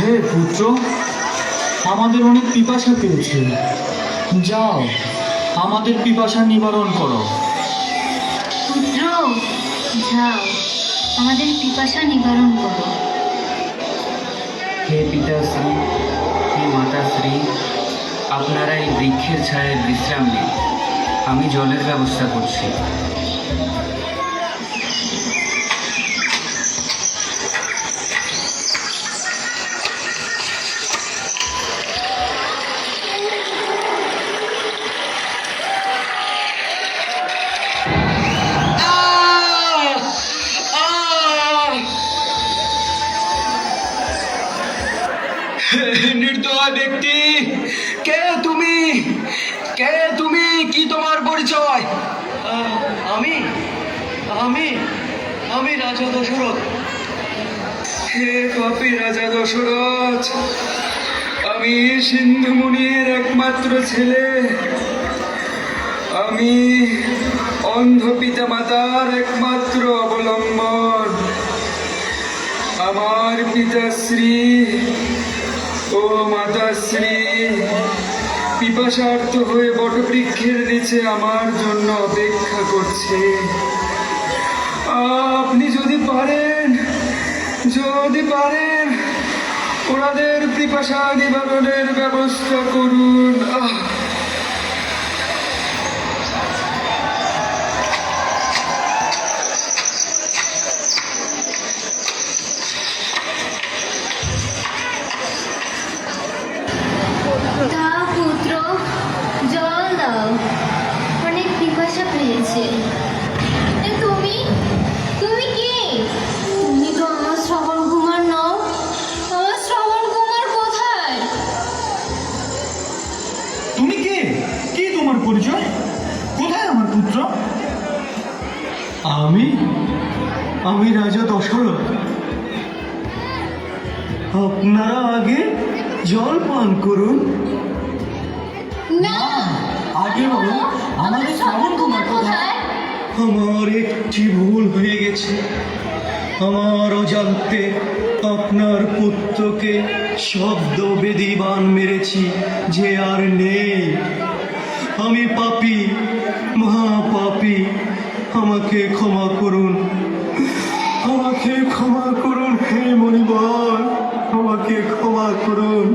হে পুত্র আমাদের অনেক পিপাসা পেয়েছে। যাও আমাদের পিপাসা নিবারণ করো। পুত্র যাও আমাদের পিপাসা নিবারণ করো। হে পিতাশ্রী হে মাতাশ্রী আপনারা এই বৃক্ষের ছায়ায় বিশ্রাম নিন। আমি জলের ব্যবস্থা করছি। রাজা দশরথ। হে পাপি রাজা দশরথ। আমি সিন্ধুমুনির একমাত্র ছেলে। আমি অন্ধ পিতা মাতার একমাত্র অবলম্বন। আমার পিতাশ্রী ও মাতাশ্রী পিপাসার্থ হয়ে বটবৃক্ষের নিচে আমার জন্য অপেক্ষা করছে। আপনি যদি পারেন যদি পারেন ওনাদের পিপাসা নিবারণের ব্যবস্থা করুন। আহ। জল দাও। পিপাসা তুমি তো আমার শ্রবণ কুমার নও। আমার শ্রবণ কুমার কোথায়? তুমি কে? কি তোমার পরিচয়? কোথায় আমার পুত্র? আমি? আমি রাজা দশরথ। আপনারা আগে জল পান করুন। না। আগে বলুন আমাদের শ্রাবণ আমার একটি ভুল হয়ে গেছে। আমার অজান্তে আপনার পুত্রকে শব্দ বেদিবান মেরেছি যে আর নেই। আমি পাপী, মহাপাপী, আমাকে ক্ষমা করুন। আমাকে ক্ষমা করুন, হে মণিবর আমাকে ক্ষমা করুন।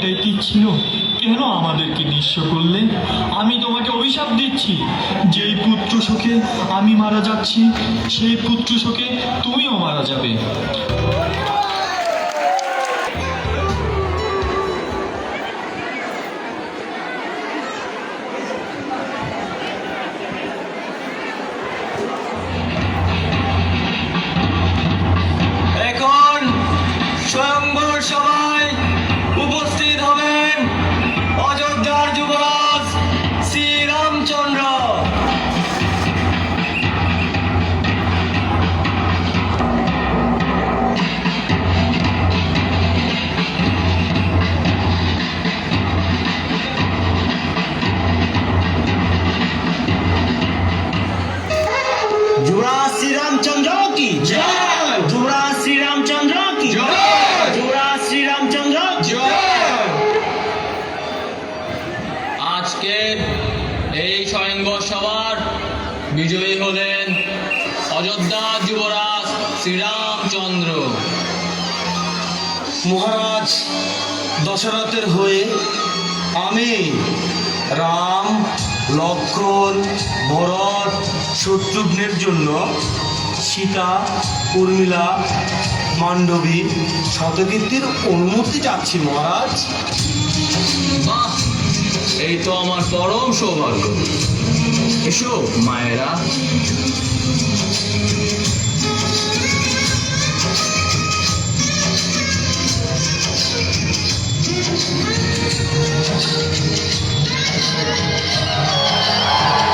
কাছে কি ছিল? কেন আমাদেরকে নিঃস্ব করলে? আমি তোমাকে অভিশাপ দিচ্ছি। যেই পুত্র শোকে আমি মারা যাচ্ছি, সেই পুত্র শোকে তুমিও মারা যাবে। মহারাজ, দশরথের হয়ে আমি রাম, লক্ষণ ভরত শত্রুঘ্নের জন্য সীতা, উর্মিলা মান্ডবী শতকীর্তির অনুমতি চাচ্ছি মহারাজ। এই তো আমার পরম সৌভাগ্য। এসো, মায়েরা। Thank you.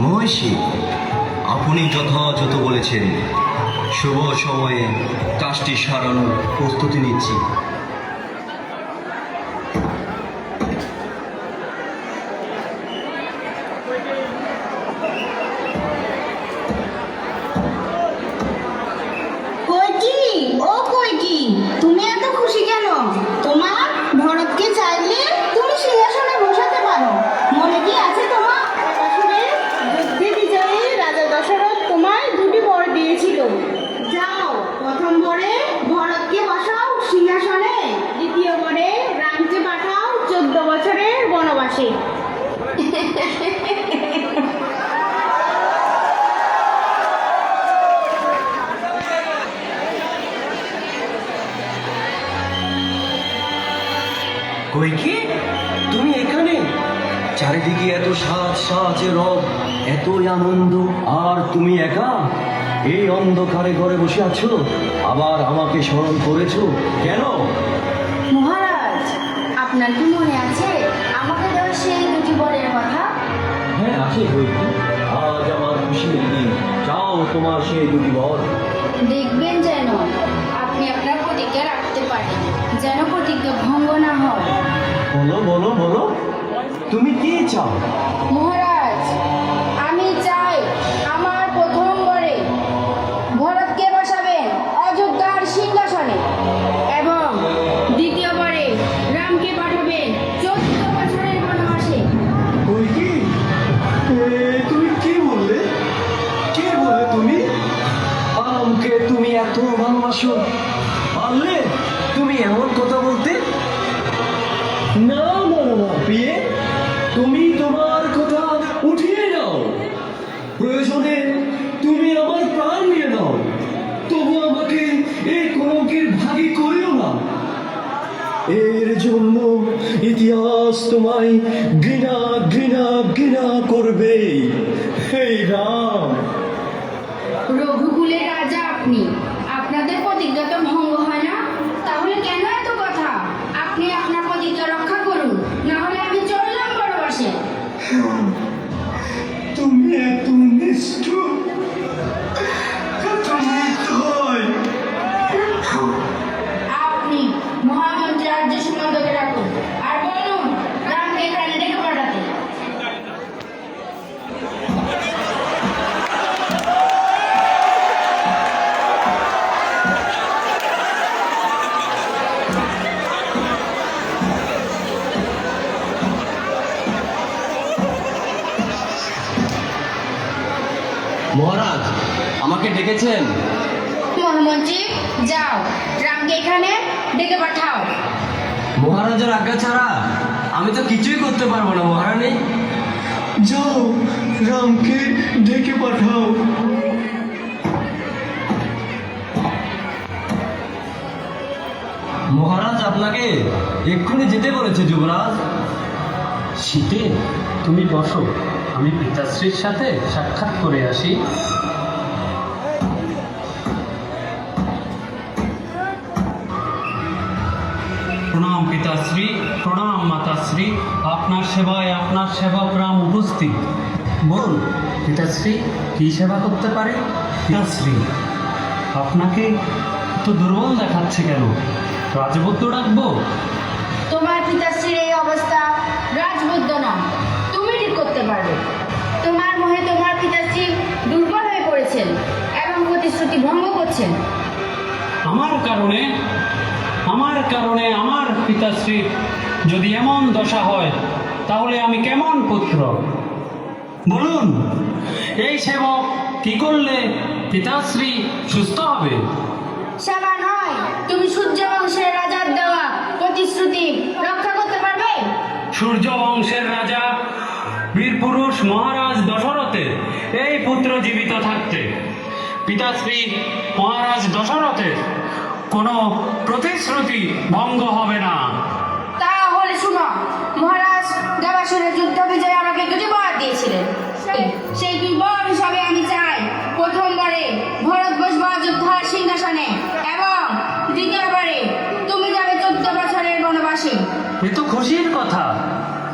মহিষী আপনি যথাযথ বলেছেন। শুভ সময়ে কাজটি সারানোর প্রস্তুতি নিচ্ছি। কই কি? তুমি এখানে? চারিদিকে এত সাজ সাজে রব এতই আনন্দ আর তুমি একা? এই অন্ধকারে ঘরে বসে আছো? আবার আমাকে স্মরণ করেছ? কেন? মহারাজ আপনার কি মনে আছে? আমাকে দেওয়া সেই দুটি বরের কথা? হ্যাঁ আছে আজ আমার দিন। চাও তোমার সেই দুটি বর? দেখবেন যেন আপনি আপনার প্রতিজ্ঞা রাখতে পারেন যেন প্রতিজ্ঞা ভঙ্গ না হয়। বলো বলো বলো। তুমি কি চাও? মহারাজ আমি চাই আমার প্রথম বরে ভরতকে বসাবেন অযোধ্যার সিংহাসনে এবং দ্বিতীয় বরে রামকে পাঠাবেন চোদ্দ বছরের বনবাসে। ওই কি? এ, তুমি কি বললে? কে বললে তুমি? আমাকে তুমি এত ভালোবাসো? পারলে? তুমি এমন কথা বলতে? না না বিয়ে তুমি তোমার কথা উঠিয়ে নাও। প্রয়োজনে তুমি আমার প্রাণ নিয়ে নাও। তবু আমাকে এই কলঙ্কের ভাগী করিও না। এর জন্য ইতিহাস তোমায় ঘৃণা ঘৃণা ঘৃণা করবে। এই রাম! আমাকে ডেকেছেন? মহামন্ত্রী যাও। রামকে এখানে ডেকে পাঠাও। মহারাজের আজ্ঞা ছাড়া আমি তো কিছুই করতে পারব না মহারানী। যাও রামকে ডেকে পাঠাও। মহারাজ আপনাকে এক্ষুনি যেতে বলেছে যুবরাজ। শীতে তুমি বসো আমি পিতাশ্রীর সাথে সাক্ষাৎ করে আসি। প্রণাম পিতাশ্রী প্রণাম মাতাশ্রী আপনার সেবায় আপনার সেবক রাম উপস্থিত। বলুন পিতাশ্রী কি সেবা করতে পারে? পিতাশ্রী আপনাকে তো দুর্বল দেখাচ্ছে কেন? রাজবদ্য ডাকবো? তোমার পিতাশ্রীর এই অবস্থা রাজবুদ্ধ না। তুমি ঠিক করতে পারবে। তোমার মোহে তোমার পিতাশ্রী দুর্বল হয়ে পড়েছেন এবং প্রতিশ্রুতি ভঙ্গ করছেন। আমার কারণে আমার কারণে আমার পিতাশ্রী যদি এমন দশা হয় তাহলে আমি কেমন পুত্র? বলুন এই সেবক কি করলে পিতাশ্রী সুস্থ হবে? সেবা নয় তুমি সূর্য বংশের রাজার দেওয়া প্রতিশ্রুতি রক্ষা করতে পারবে? সূর্য বংশের রাজা বীরপুরুষ মহারাজ দশরথের এই পুত্র জীবিত থাকতে। পিতাশ্রী মহারাজ দশরথের কোনো প্রতিশ্রুতি ভঙ্গ হবে না। তাহলে শুনো মহারাজ দেবাসুরের যুদ্ধ বিজয়ে আমাকে দুটি বর দিয়েছিলেন। সেই- সেই দুই বর হিসাবে আমি চাই প্রথমবারে ভরত বসব অযোধ্যার সিংহাসনে এবং দ্বিতীয়বারে তুমি যাবে চোদ্দ বছরের বনবাসে। খুশির কথা।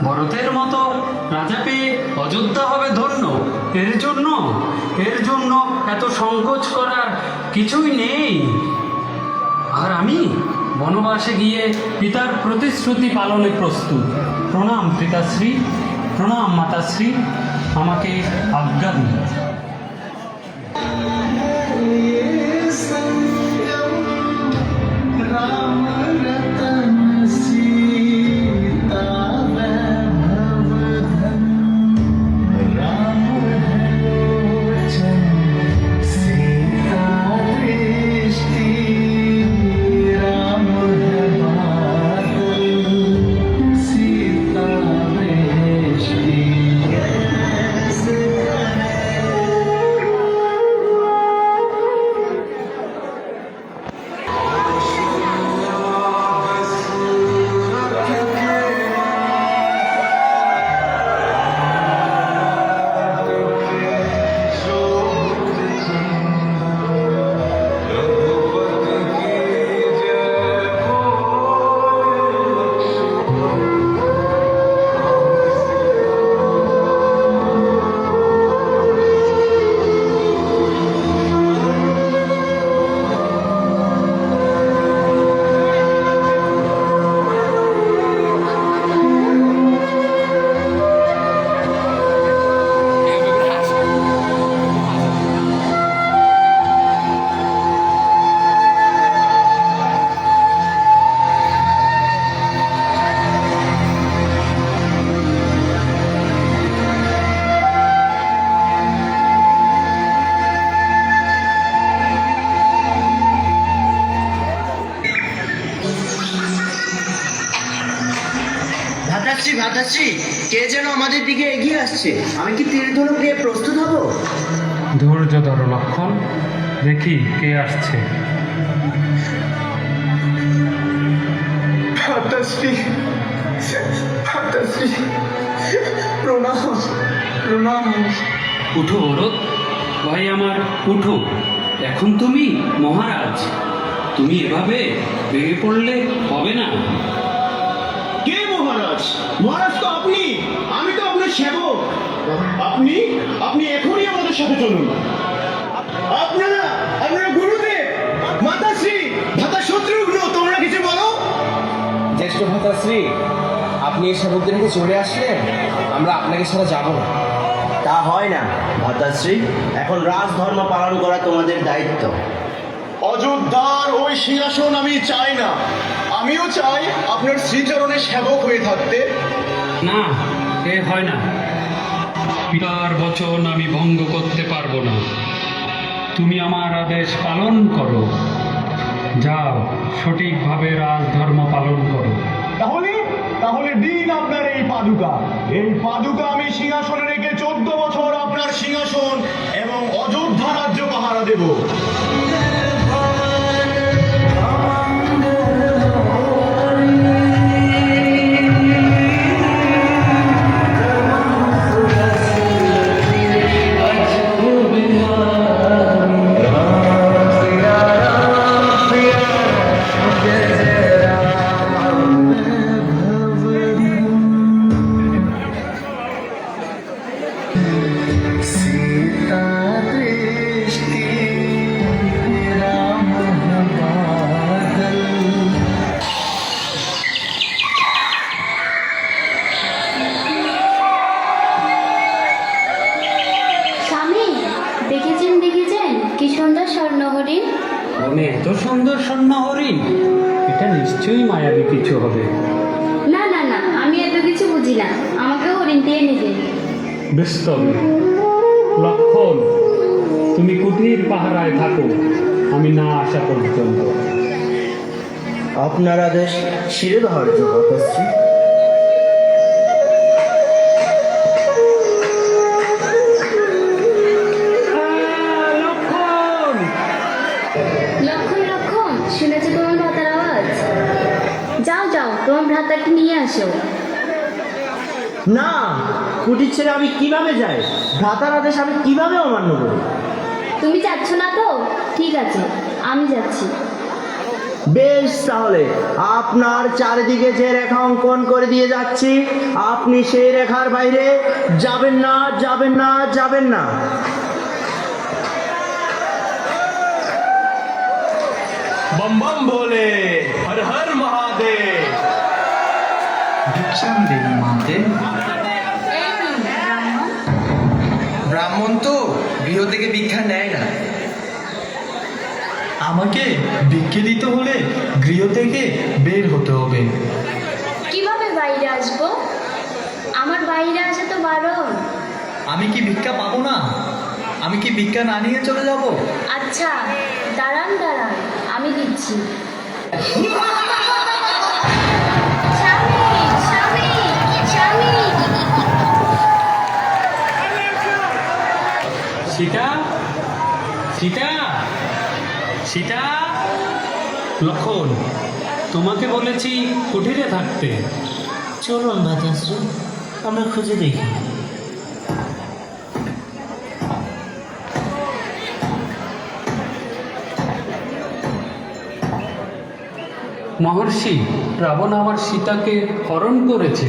ভরতের মতো রাজা পেয়ে অযোধ্যা হবে ধন্য। এর জন্য এর জন্য এত সংকোচ করার কিছুই নেই। আর আমি বনবাসে গিয়ে পিতার প্রতিশ্রুতি পালনে প্রস্তুত। প্রণাম পিতাশ্রী, প্রণাম মাতাশ্রী, আমাকে আজ্ঞা দিন। ভাতাশ্রী কে যেন আমাদের দিকে এগিয়ে আসছে? আমি কি তীর ধনুক নিয়ে প্রস্তুত হব? ধৈর্য ধরো লক্ষণ দেখি কে আসছে। প্রণাম প্রণাম। উঠো ভরত ভাই আমার উঠো। এখন তুমি মহারাজ তুমি এভাবে ভেঙে পড়লে হবে না। মহারাজ তো আপনি আমি তো আপনার সেবক। আপনি আপনি এখনই আমাদের সাথে চলুন। আপনারা আপনারা গুরুদেব মাতাশ্রী ভাতা শত্রুঘ্ন তোমরা কিছু বলো? জ্যেষ্ঠ ভাতাশ্রী আপনি এই সেবকদের কাছে চলে আসলেন? আমরা আপনাকে ছাড়া যাব না। তা হয় না ভাতাশ্রী। এখন রাজধর্ম পালন করা তোমাদের দায়িত্ব। অযোধ্যার ওই সিংহাসন আমি চাই না। আমিও চাই আপনার শ্রীচরণে সেবক হয়ে থাকতে। না এ হয় না। পিতার বচন আমি ভঙ্গ করতে পারব না। তুমি আমার আদেশ পালন করো। যাও সঠিকভাবে রাজধর্ম পালন করো। তাহলে তাহলে দিন আপনার এই পাদুকা। এই পাদুকা আমি সিংহাসনে রেখে চোদ্দ বছর আপনার সিংহাসন এবং অযোধ্যা রাজ্য পাহারা দেব। বুঝি না আমাকে হরিণ দিয়ে নিয়ে বেশ তবে লক্ষণ তুমি কুটির পাহারায় থাকো। আমি না আসা পর্যন্ত। আপনার আদেশ শিরোধার্য ভাতাশ্রী লক্ষণ না কুটির ছেড়ে আমি কীভাবে যাই? ভ্রাতার আদেশ আমি কীভাবে অমান্য করি? তুমি যাচ্ছ না তো? ঠিক আছে আমি যাচ্ছি। বেশ তাহলে আপনার চারিদিকে যে রেখা অঙ্কন করে দিয়ে যাচ্ছি আপনি সেই রেখার বাইরে যাবেন না যাবেন না যাবেন না। বম বম বলে হর হর মহাদেব। ভিক্ষাম দেবী মহাদেব ব্রাহ্মণ তো গৃহ থেকে ভিক্ষা নেয় না। আমাকে ভিক্ষে দিতে হলে গৃহ থেকে বের হতে হবে। কীভাবে বাইরে আসব আমার বাইরে আসা তো বারণ। আমি কি ভিক্ষা পাবো না? আমি কি ভিক্ষা না নিয়ে চলে যাব? আচ্ছা দাঁড়ান দাঁড়ান আমি দিচ্ছি। সীতা? সীতা? সীতা? লক্ষণ তোমাকে বলেছি কুঠিরে থাকতে। চলুন ভাতাশ্রী আমরা খুঁজে দেখি। মহর্ষি রাবণ আমার সীতাকে হরণ করেছে।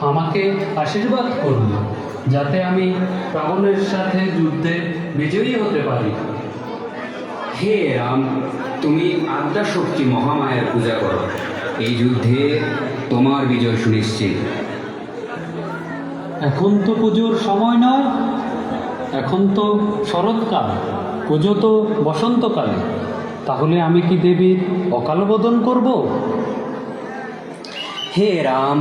আমাকে আশীর্বাদ করুন। যাতে আমি রাবণের সাথে যুদ্ধে বিজয়ী হতে পারি। হে রাম তুমি আদ্যাশক্তি মহামায়ের পূজা করো। এই যুদ্ধে তোমার বিজয় সুনিশ্চিত। এখন তো পুজোর সময় নয় এখন তো শরৎকাল পুজো তো বসন্তকালে। তাহলে আমি কি দেবীর অকাল বোধন করব? হে রাম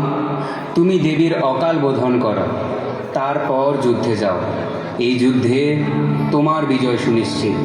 তুমি দেবীর অকাল বোধন করো। তারপর যুদ্ধে যাও। এই যুদ্ধে তোমার বিজয় সুনিশ্চিত।